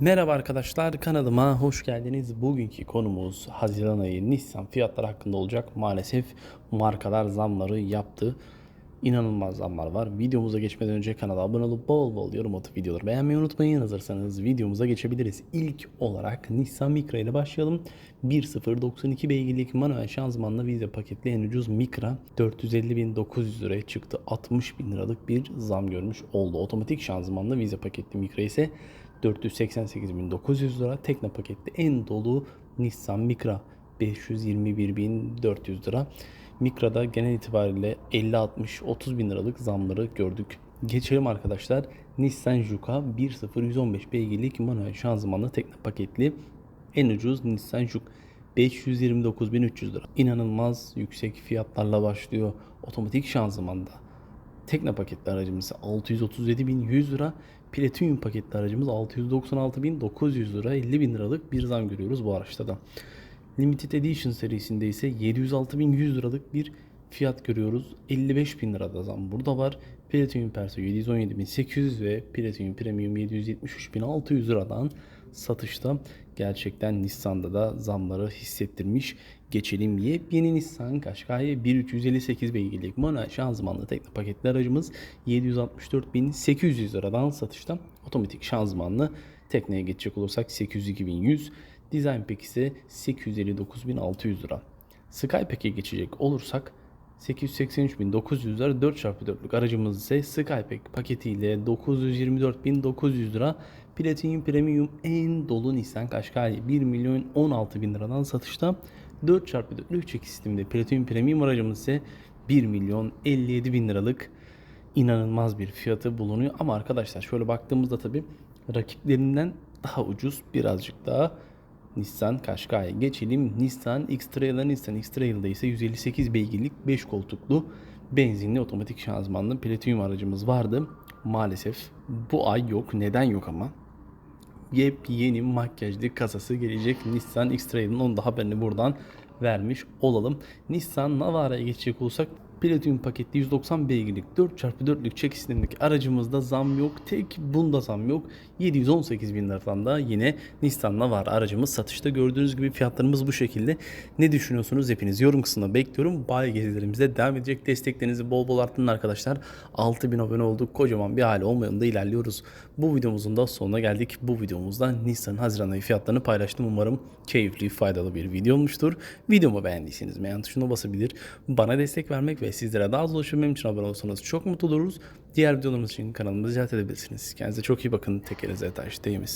Merhaba arkadaşlar kanalıma hoş geldiniz. Bugünkü konumuz Haziran ayı Nissan fiyatları hakkında olacak. Maalesef markalar zamları yaptı. İnanılmaz zamlar var. Videomuza geçmeden önce kanala abone olup bol bol yorum atıp videoları beğenmeyi unutmayın. Hazırsanız videomuza geçebiliriz. İlk olarak Nissan Micra ile başlayalım. 1.092 beygirlik manuel şanzımanlı vize paketli en ucuz Micra 450.900 liraya çıktı. 60 bin liralık bir zam görmüş oldu. Otomatik şanzımanlı vize paketli Micra ise 488.900 lira. Tekne paketli en dolu Nissan Micra 521.400 lira. Micra'da genel itibariyle 50-60-30 bin liralık zamları gördük. Geçelim arkadaşlar. Nissan Juke 1.0 beygirlik manuel şanzımanlı tekne paketli en ucuz Nissan Juke 529.300 lira. İnanılmaz yüksek fiyatlarla başlıyor. Otomatik şanzımanda. Tekne paketli aracımız ise 637.100 lira. Platinum paketli aracımız 696.900 lira. 50 bin liralık bir zam görüyoruz bu araçta da. Limited Edition serisinde ise 706.100 liralık bir fiyat görüyoruz. 55 bin lirada zam burada var. Platinum Perso 717.800 ve Platinum Premium 773.600 liradan satışta. Gerçekten Nissan'da da zamları hissettirmiş. Geçelim yepyeni Nissan Qashqai 1358 beygirlik manuel şanzımanlı tekne paketli aracımız 764.800 liradan satışta. Otomatik şanzımanlı tekneye geçecek olursak 802.100 Design Pack ise 859.600 lira. Skypack'e geçecek olursak 883.900 lira 4x4'lük aracımız ise Skypack paketiyle 924.900 lira Platinum Premium en dolu Nissan Qashqai 1 milyon 16 bin liradan satışta 4x4'lük çekiş sisteminde Platinum Premium aracımız ise 1 milyon 57 bin liralık inanılmaz bir fiyatı bulunuyor. Ama arkadaşlar şöyle baktığımızda tabi rakiplerinden daha ucuz birazcık daha Nissan Qashqai'ye geçelim. Nissan X-Trail'a Nissan X-Trail'da ise 158 beygirlik 5 koltuklu benzinli otomatik şanzımanlı Platinum aracımız vardı. Maalesef bu ay yok. Neden yok ama? Yepyeni makyajlı kasası gelecek Nissan X-Trail'in onu da haberini buradan vermiş olalım. Nissan Navara'ya geçecek olursak Platinum paketli 190 beygirlik 4x4'lük çekiş sistemindeki aracımızda zam yok. Tek bunda zam yok. 718 bin liradan da yine Nissan Navara aracımız satışta. Gördüğünüz gibi fiyatlarımız bu şekilde. Ne düşünüyorsunuz? Hepiniz yorum kısmına bekliyorum. Bay gezilerimize devam edecek. Desteklerinizi bol bol arttırın arkadaşlar. 6000 abone olduk. Kocaman bir aile olma yolunda ilerliyoruz. Bu videomuzun da sonuna geldik. Bu videomuzda Nissan Haziran ayı fiyatlarını paylaştım. Umarım keyifli, faydalı bir video olmuştur. Videomu beğendiyseniz beğen tuşuna basabilir. Bana destek vermek ve sizlere daha az ulaşabilmem için abone olursanız çok mutlu oluruz. Diğer videolarımız için kanalımızı ziyaret edebilirsiniz. Kendinize çok iyi bakın. Tek elinize taş değmesin.